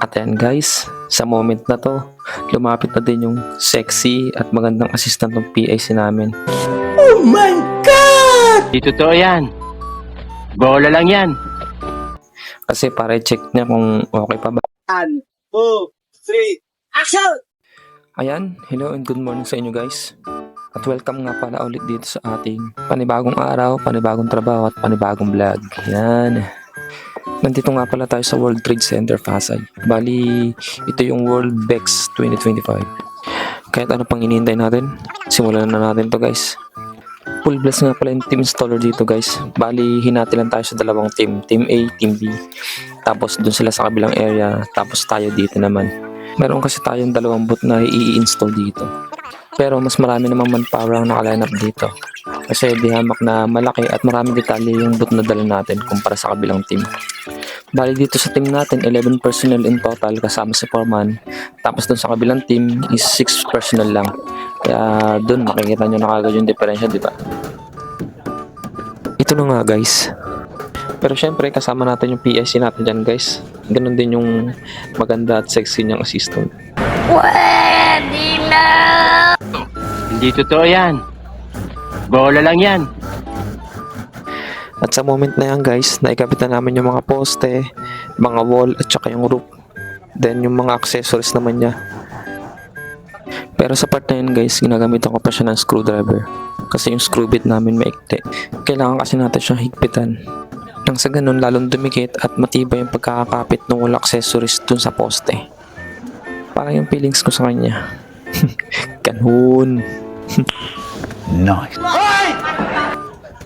At yan guys, sa moment na to, lumapit na din yung sexy at magandang assistant ng PIC namin. Di totoo yan. Bola lang yan. Kasi para i-check niya kung okay pa ba. One, two, three, action! Ayan, hello and good morning sa inyo guys. At welcome nga pala ulit dito sa ating panibagong araw, panibagong trabaho at panibagong vlog. Yan. Nandito nga pala tayo sa World Trade Center Pasay. Bali, ito yung World Bex 2025. Kahit ano pang inihintay natin, simulan na natin to guys. Full blast nga pala yung team installer dito guys. Bali, hinati lang tayo sa dalawang team. Team A, Team B. Tapos dun sila sa kabilang area. Tapos tayo dito naman. Meron kasi tayong dalawang booth na i-install dito. Pero mas marami namang manpower ang nakaline up dito. Kasi di hamak na malaki at maraming detalye yung booth na dala natin kumpara sa kabilang team. Bali dito sa team natin, 11 personnel in total kasama si Foreman. Tapos dun sa kabilang team is 6 personnel lang. Kaya dun makikita nyo na kagad yung diferensya, di ba? Ito na nga guys. Pero syempre kasama natin yung PSC natin dyan guys. Ganun din yung maganda at sexy niyang assistant. Hindi totoo yan. Bola lang yan. At sa moment na yan guys, naikabit na namin yung mga poste, mga wall at saka yung roof. Then yung mga accessories naman niya. Pero sa part na yun guys, ginagamitan ko pa siya ng screwdriver. Kasi yung screw bit namin maikli. Kailangan kasi natin siyang higpitan. Nang sa ganun lalong dumikit at matibay yung pagkakakapit ng wall accessories dun sa poste. Parang yung feelings ko sa kanya. Ganun. Nice.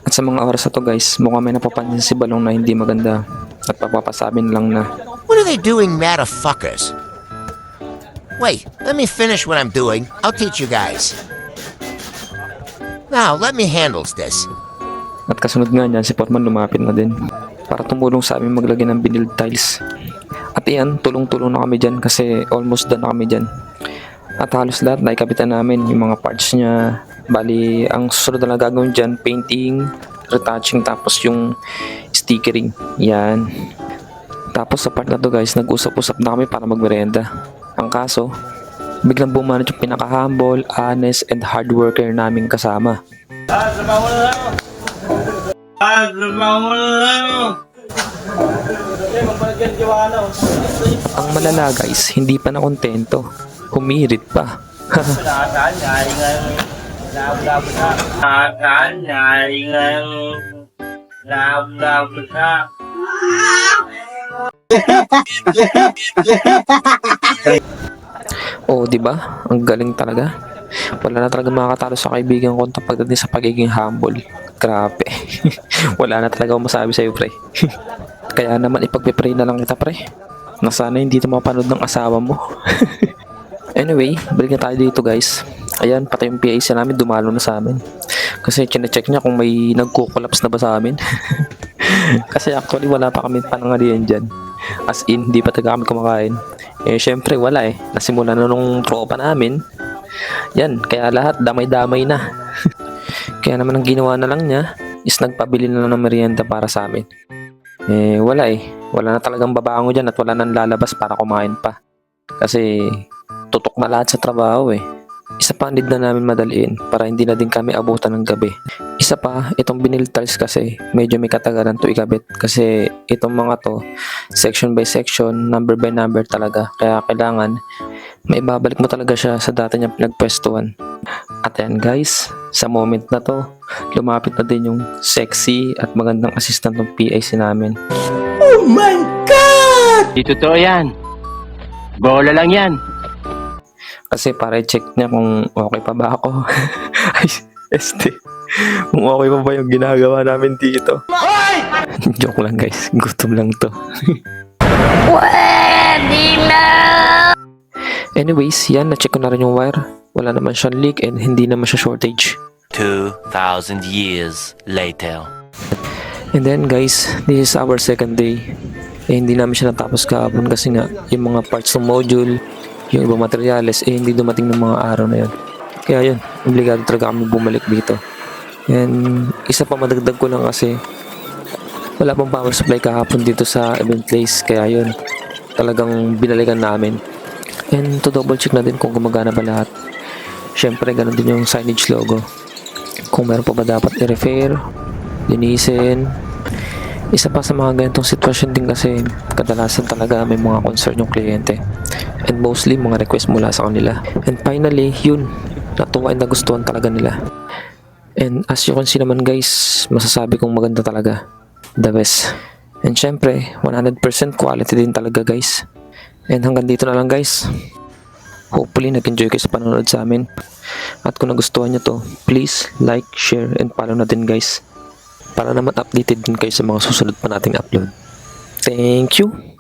At sa mga oras na to guys, mukhang may napapansin si Balong na hindi maganda. At papapasabing lang na What are they doing, motherfuckers? Wait, let me finish what I'm doing. I'll teach you guys. Now, let me handle this. At kasunod nga niyan, si Portman lumapit na din para tumulong sa amin maglagay ng vinyl tiles. At iyan, tulong-tulong na kami dyan kasi almost done na kami dyan. At halos lahat naikapitan namin yung mga parts niya. Bali, ang susunod na lang gagawin dyan, painting, retouching, tapos yung stickering. Yan. Tapos sa part na to guys, nag-usap-usap na kami para magmerenda. Ang kaso, biglang bumanat yung pinaka-humble, honest, and hard worker naming kasama. Ang malala guys, hindi pa na kontento. Humirit pa. Oo, di ba? Ang galing talaga. Wala na talaga makakatalo sa kaibigan ko pagdating sa pagiging humble. Grabe. Wala na talaga akong masabi sa'yo, pre. Kaya naman ipagpipray na lang kita, pre. Na sana hindi ito mapanood ng asawa mo. anyway, balik na tayo dito, guys. Ayan, pati yung PA sa namin, dumalo na sa amin. Kasi chinecheck niya kung may nagko-collapse na ba sa amin. Kasi actually, wala pa kami panangalian dyan. As in, hindi pa talaga kami kumakain. Eh, syempre, wala eh. Nasimula na nung tropa namin. Yan, kaya lahat damay-damay na. kaya naman ang ginawa na lang niya is nagpabili na ng merienda para sa amin. Eh, wala eh. Wala na talagang babango dyan at wala nang lalabas para kumain pa. Kasi tutok na lahat sa trabaho eh. Isa pa need na namin madaliin para hindi na din kami abutan ng gabi. Isa pa, itong vinyl tiles kasi medyo may katagalan to ikabit kasi itong mga to section by section, number by number talaga. Kaya kailangan may babalik mo talaga siya sa dati niyang pinagpwestuhan. At yan guys, sa moment na to, lumapit na din yung sexy at magandang assistant ng PIC namin. Oh my God! Di totoo yan. Bola lang yan. Kasi para i-check niya kung okay pa ba ako. Ay, este. Kung okay pa ba yung ginagawa namin dito. Joke lang guys. Gutom lang to. Anyways, yan. Na-check ko na rin yung wire. Wala naman siyang leak and hindi naman siya shortage. 2,000 years later. And then guys, this is our second day. Eh, hindi namin siya natapos kahapon kasi nga yung mga parts ng module, yung ibang materyales, eh hindi dumating ng mga araw na yun. Kaya yun, obligado talaga kami bumalik dito. And isa pa madagdag ko lang kasi wala pang power supply kahapon dito sa event place. Kaya yun, talagang binalikan namin. And to double check na din kung gumagana ba lahat. Syempre, ganun din yung signage logo. Kung meron pa ba dapat i-repair, linisin. Isa pa sa mga ganitong sitwasyon din kasi kadalasan talaga may mga concern yung kliyente. And mostly mga request mula sa kanila. And finally, yun, natuwa and nagustuhan talaga nila. And as you can see naman guys, masasabi kong maganda talaga. The best. And syempre, 100% quality din talaga guys. And hanggang dito na lang guys. Hopefully nag-enjoy kayo sa panonood sa amin. At kung nagustuhan nyo to, please like, share, and follow na din guys. Para naman updated din kayo sa mga susunod pa nating upload. Thank you!